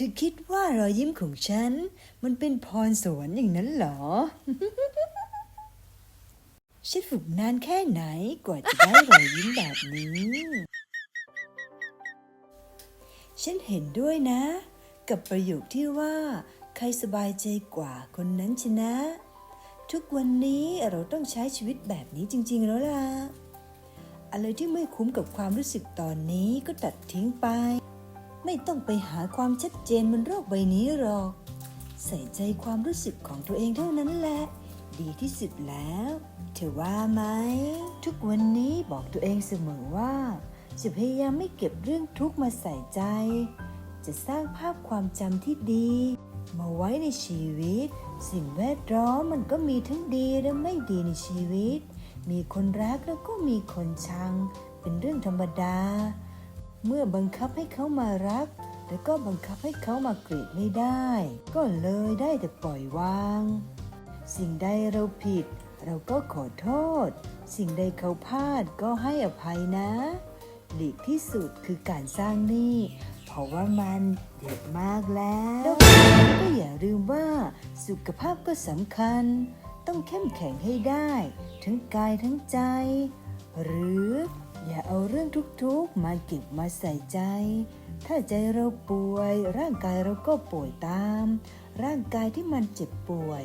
ธอคิดว่ารอยยิ้มของฉัน มันเป็นพรสวรรค์อย่างนั้นเหรอ ฉันฝึกนานแค่ไหนกว่าจะได้รอยยิ้มแบบนี้ ฉันเห็นด้วยนะ กับประโยคที่ว่า ใครสบายใจกว่าคนนั้นชนะ ทุกวันนี้เราต้องใช้ชีวิตแบบนี้จริง ๆ แล้วล่ะ อะไรที่ไม่คุ้มกับความรู้สึกตอนนี้ก็ตัดทิ้งไป ไม่ต้องไปหาความชัดเจนบนโลกใบนี้หรอก ใส่ใจความรู้สึกของตัวเองเท่านั้นแหละ ดีที่สุดแล้ว เธอว่าไหม ทุกวันนี้บอกตัวเองเสมอว่า จะพยายามไม่เก็บเรื่องทุกข์มาใส่ใจ จะสร้างภาพความจำที่ดี มาไว้ในชีวิต สิ่งแวดล้อมมันก็มีทั้งดีและไม่ดีในชีวิต มีคนรักแล้วก็มีคนชัง เป็นเรื่องธรรมดา เมื่อบังคับให้เขามารักแล้วก็บังคับให้เขามาเกลียดไม่ได้ ก็เลยได้แต่ปล่อยวาง สิ่งใดเราผิด เราก็ขอโทษ สิ่งใดเขาพลาดก็ให้อภัยนะ หลีกที่สุดคือการสร้างหนี้เพราะว่ามันเด็ดมากแล้วแล้วก็อย่าลืมว่าสุขภาพก็สำคัญ ต้องเข้มแข็งให้ได้ ทั้งกายทั้งใจ หรือ อย่าเอาเรื่องทุกข์ๆมาเก็บมาใส่ใจ ถ้าใจเราป่วย ร่างกายเราก็ป่วยตาม ร่างกายที่มันเจ็บป่วย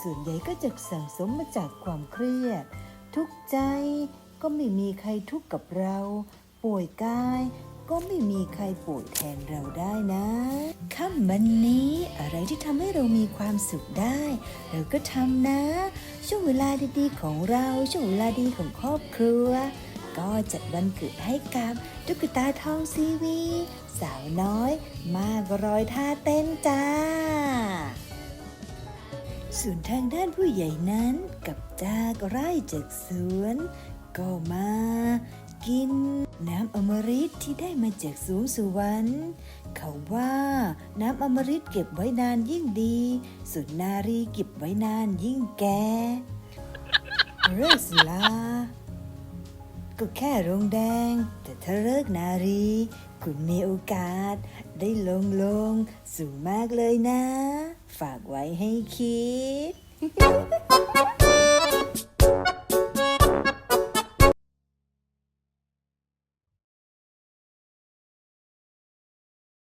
ส่วนใหญ่ก็จะสั่งสมมาจากความเครียด ทุกใจก็ไม่มีใครทุกข์กับเรา ป่วยกาย ก็ไม่มีใครป่วยแทนเราได้นะค่ำวันนี้อะไรที่ทำให้เรามีความสุขได้ เราก็ทำนะ ช่วงเวลาดีๆของเรา ช่วงเวลาดีของครอบครัว ก็จัดวันเกิดให้กับตุ๊กตาทองซีวี สาวน้อยมากรอยท่าเต้นจ้า ส่วนทางด้านผู้ใหญ่นั้นกับจากไร่จากสวน ก็มากินน้ำอมฤตที่ได้มาจากสูงสวรรค์เขาว่าน้ำอมฤตเก็บไว้นานยิ่งดีส่วนารีเก็บไว้นานยิ่งแก่เลิกสลา ก็แค่โรงแดง แต่ถ้าเลิกนารี คุณมีโอกาส ได้ลงลง สูงมากเลยนะ ฝากไว้ให้คิด